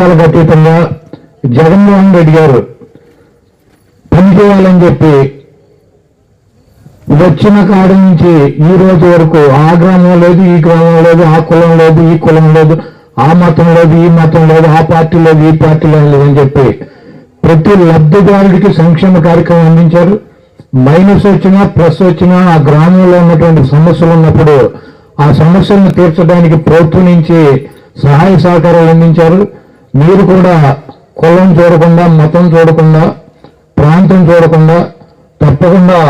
ప్రాంతాలకు అతీతంగా జగన్మోహన్ రెడ్డి గారు పనిచేయాలని చెప్పి వచ్చిన కాడ నుంచి ఈ రోజు వరకు ఆ గ్రామం లేదు ఈ గ్రామం లేదు ఆ కులం లేదు ఈ కులం లేదు ఆ మతం లేదు ఈ మతం లేదు ఆ పార్టీ లేదు ఈ పార్టీ లేదు అని చెప్పి ప్రతి లబ్ధిదారుడికి సంక్షేమ కార్యక్రమం అందించారు. మైనస్ వచ్చినా ప్లస్ వచ్చినా ఆ గ్రామంలో ఉన్నటువంటి సమస్యలు ఉన్నప్పుడు ఆ సమస్యలను తీర్చడానికి ప్రభుత్వం నుంచి సహాయ సహకారాలు అందించారు. మీరు కూడా కులం చూడకుండా మతం చూడకుండా ప్రాంతం చూడకుండా తప్పకుండా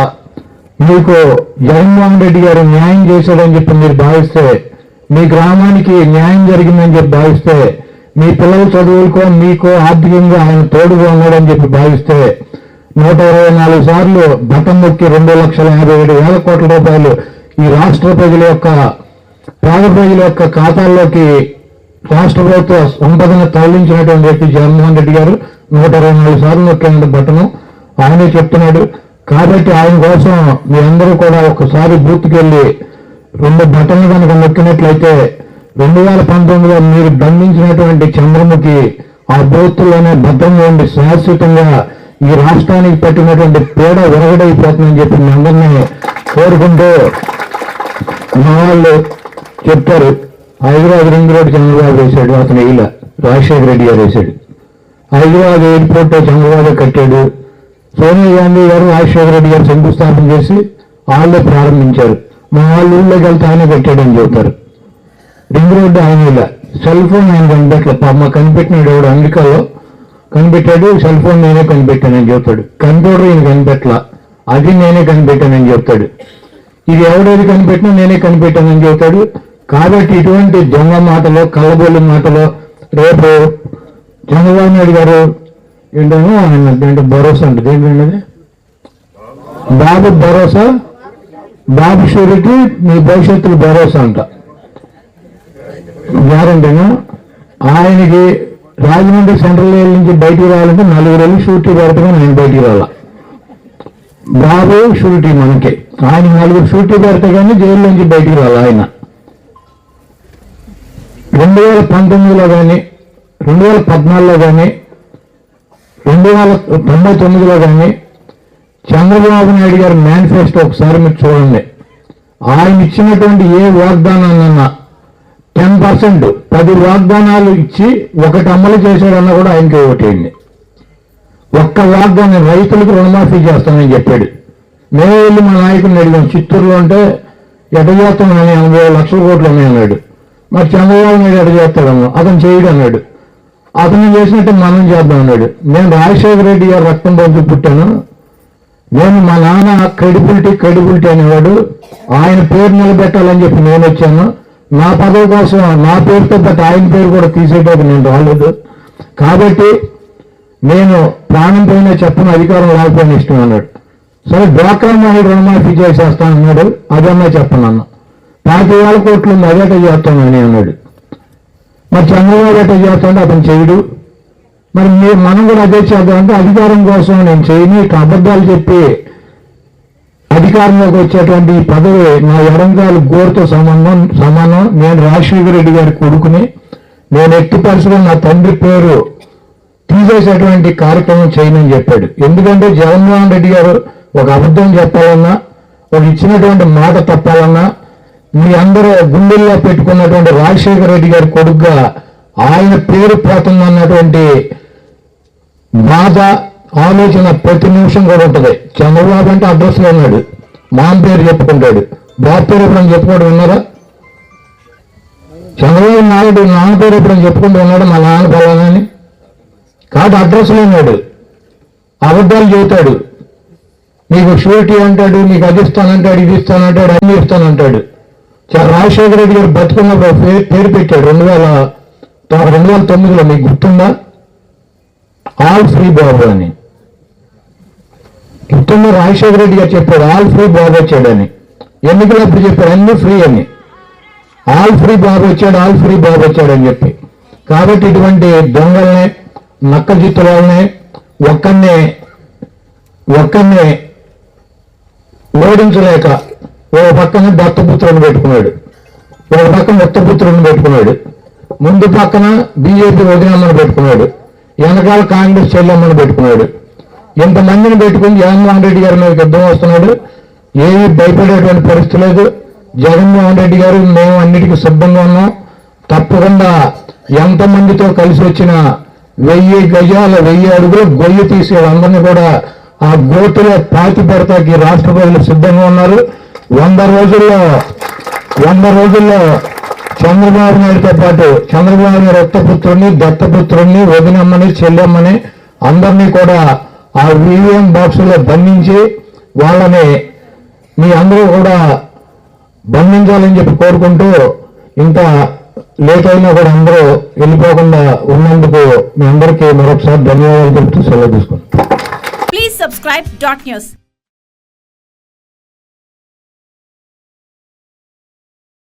మీకు జగన్మోహన్ రెడ్డి గారు న్యాయం చేశాడని చెప్పి మీరు భావిస్తే మీ గ్రామానికి న్యాయం జరిగిందని చెప్పి భావిస్తే మీ పిల్లల చదువులకో మీకో ఆర్థికంగా ఆయన తోడుగా ఉన్నాడని చెప్పి భావిస్తే నూట ఇరవై నాలుగు సార్లు బటన్ నొక్కి రెండు లక్షల యాభై ఏడు వేల కోట్ల రూపాయలు ఈ రాష్ట్ర ప్రజల యొక్క పేద ప్రజల యొక్క ఖాతాల్లోకి రాష్ట్ర ప్రభుత్వ సంపదను తరలించినటువంటి వ్యక్తి జగన్మోహన్ రెడ్డి గారు నూట ఇరవై నాలుగు సార్లు నొక్కిన బట్టను ఆయనే చెప్తున్నాడు. కాబట్టి ఆయన కోసం మీ అందరూ కూడా ఒకసారి బూత్కి వెళ్ళి రెండు బటన్లు కనుక నొక్కినట్లయితే రెండు వేల పంతొమ్మిదిలో మీరు బంధించినటువంటి చంద్రముఖి ఆ బూత్లోనే భద్రంగా ఉండి శాశ్వతంగా ఈ రాష్ట్రానికి పెట్టినటువంటి పీడ విరగడైపోతుందని చెప్పి మీ అందరినీ కోరుకుంటూ మా వాళ్ళు చెప్తారు. హైదరాబాద్ రింగ్ రోడ్ చంద్రబాబు వేశాడు అతను ఇలా రాజశేఖర రెడ్డి గారు వేశాడు. హైదరాబాద్ ఎయిర్పోర్ట్ చంద్రబాబు కట్టాడు. సోనియా గాంధీ గారు రాజశేఖర రెడ్డి గారు శంకుస్థాపన చేసి వాళ్ళే ప్రారంభించారు. మా వాళ్ళు ఊళ్ళోకి వెళ్తే ఆయన కట్టాడని చెబుతారు. రింగ్ రోడ్డు ఆయన ఇలా సెల్ ఫోన్ ఆయన కనిపెట్టలే. పాప కనిపెట్టినాడు ఎవడు అమెరికాలో కనిపెట్టాడు సెల్ ఫోన్ నేనే కనిపెట్టానని చెప్తాడు కంప్యూటర్ ఈయన కనిపెట్టలా. అది నేనే కనిపెట్టానని చెప్తాడు ఇది ఎవడేది కనిపెట్టినా నేనే కనిపెట్టానని చెబుతాడు. కాబట్టి ఇటువంటి దొంగ మాటలు కళ్ళబొల్లి మాటలు రేపు చంద్రబాబు నాయుడు గారు ఏంటో ఆయన దేంట్లో భరోసా అంటే దేని అది బాబు భరోసా బాబు షూరిటీ మీ భవిష్యత్తులో భరోసా అంట. గ్యారంటీనా? ఆయనకి రాజమండ్రి సెంట్రల్ జైలు నుంచి బయటికి రావాలంటే నలుగురు వెళ్ళి షూరిటీ పెడతామని ఆయన బయటికి రావాల? బాబు షూరిటీ మనకి. ఆయన నలుగురు షూరిటీ పెడితే కానీ జైలు నుంచి బయటికి రావాలి ఆయన? రెండు వేల పంతొమ్మిదిలో కానీ రెండు వేల పద్నాలుగులో కానీ రెండు వేల తొంభై తొమ్మిదిలో కానీ చంద్రబాబు నాయుడు గారి మేనిఫెస్టో ఒకసారి మీరు చూడండి. ఆయన ఇచ్చినటువంటి ఏ వాగ్దానాన్నన్నా టెన్ పర్సెంట్ పది వాగ్దానాలు ఇచ్చి ఒకటి అమలు చేశాడన్నా కూడా ఆయనకి ఓటేయండి ఒక్క వాగ్దానం రైతులకు రుణమాఫీ చేస్తానని చెప్పాడు. మేము వెళ్ళి మా నాయకుడిని అడిగాం చిత్తూరులో ఉంటే ఎట అని ఎనభై లక్షల కోట్లు ఉన్నాయన్నాడు. మరి చంద్రబాబు నాయుడు ఎట చేస్తాడన్నా అతను చేయడు అన్నాడు. అతను చేసినట్టు మనం చేద్దాం అన్నాడు. నేను రాజశేఖర రెడ్డి గారు రక్తం పంచి పుట్టాను. నేను మా నాన్న క్రెడిబిలిటీ క్రెడిబిలిటీ అనేవాడు. ఆయన పేరు నిలబెట్టాలని చెప్పి నేను వచ్చాను. నా పదవి కోసం నా పేరుతో పాటు ఆయన పేరు కూడా తీసేటప్పుడు నేను రాలేదు. కాబట్టి నేను ప్రాణం పోయినా చెప్పను అధికారం లేకపోయినా ఇష్టం అన్నాడు. సరే డ్వాక్రా మహిళ రుణమాఫీ చేసేస్తాను అన్నాడు. అదన్నా చెప్పనన్నా పాతి వేల కోట్లు ఉంది అదేట చేస్తానని అన్నాడు. మరి చంద్రబాబు ఎట్ట చేస్తాడంటే అతను చేయడు. మరి మీరు మనం కూడా అదే చేద్దామంటే అధికారం కోసం నేను చేయని ఇట్లా అబద్ధాలు చెప్పి అధికారంలోకి వచ్చేటువంటి ఈ పదవి నా ఎడంగాలు గోరుతో సంబంధం సమానం. నేను రాజశేఖర రెడ్డి గారి కొడుకుని. నేను ఎట్టి పరిస్థితుల్లో నా తండ్రి పేరు తీసేసేటువంటి కార్యక్రమం చేయనని చెప్పాడు. ఎందుకంటే జగన్మోహన్ రెడ్డి గారు ఒక అబద్ధం చెప్పాలన్నా ఒక ఇచ్చినటువంటి మాట తప్పాలన్నా మీ అందరూ గుండెల్లో పెట్టుకున్నటువంటి రాజశేఖర రెడ్డి గారి కొడుకుగా ఆయన పేరు పోతుందన్నటువంటి బాధ ఆలోచన ప్రతి నిమిషం కూడా ఉంటుంది. చంద్రబాబు అంటే అడ్రస్లో ఉన్నాడు. మామ పేరు చెప్పుకుంటాడు. బాబు పేరు ఎప్పుడైనా చెప్పుకోవడం విన్నారా చంద్రబాబు నాయుడు నాన్న పేరు ఎప్పుడైనా చెప్పుకుంటూ ఉన్నాడు? మా నాన్న ఫలానా అని కాబట్టి అడ్రస్లో ఉన్నాడు. అబద్ధాలు చెబుతాడు. నీకు షూరిటీ అంటాడు నీకు అది ఇస్తానంటాడు ఇది ఇస్తానంటాడు అన్ని ఇస్తానంటాడు. రాజశేఖర రెడ్డి గారు బతుకున్నప్పుడు పేరు పేరు పెట్టాడు. రెండు వేల రెండు వేల తొమ్మిదిలో మీకు గుర్తుందా? ఆల్ ఫ్రీ బాబు అని. గుర్తుందా? రాజశేఖర రెడ్డి గారు చెప్పాడు ఆల్ ఫ్రీ బాబు వచ్చాడని ఎన్నికలప్పుడు చెప్పాడు అన్ని ఫ్రీ అని. ఆల్ ఫ్రీ బాబు వచ్చాడు ఆల్ ఫ్రీ బాబు వచ్చాడు అని చెప్పి. కాబట్టి ఇటువంటి దొంగల్ని నక్క జిత్తులని ఒక్కనే ఒక్కనే ఓడించలేక ఒక పక్కన దత్తపుత్రుని పెట్టుకున్నాడు. ఒక పక్కన ఉత్తపుత్రుని పెట్టుకున్నాడు. ముందు పక్కన బీజేపీ వదినమ్మని పెట్టుకున్నాడు. వెనకాల కాంగ్రెస్ చెల్లమ్మను పెట్టుకున్నాడు. ఇంతమందిని పెట్టుకుని జగన్మోహన్ రెడ్డి గారి మీద యుద్ధం వస్తున్నాడు. ఏమీ భయపడేటువంటి పరిస్థితి లేదు. జగన్మోహన్ రెడ్డి గారు మేము అన్నిటికీ సిద్ధంగా ఉన్నాం. తప్పకుండా ఎంతమందితో కలిసి వచ్చిన వెయ్యి గజాల వెయ్యి అడుగులు గొయ్యి తీసే అందరినీ కూడా ఆ గోతులో పాతి పెడతాకి రాష్ట్ర ప్రజలు సిద్ధంగా ఉన్నారు. వంద రోజుల్లో వంద రోజుల్లో చంద్రబాబు నాయుడుతో పాటు చంద్రబాబు నాయుడు రక్తపుత్రుణ్ణి దత్తపుత్రుణ్ణి వదినమ్మని చెల్లెమ్మని అందరినీ కూడా ఆ ఈవీఎం బాక్సులో బంధించి వాళ్ళని మీ అందరూ కూడా బంధించాలని చెప్పి కోరుకుంటూ ఇంత లేట్ అయినా కూడా అందరూ వెళ్ళిపోకుండా ఉన్నందుకు మీ అందరికీ మరొకసారి ధన్యవాదాలు చెప్తూ సెలవు తీసుకుంటాం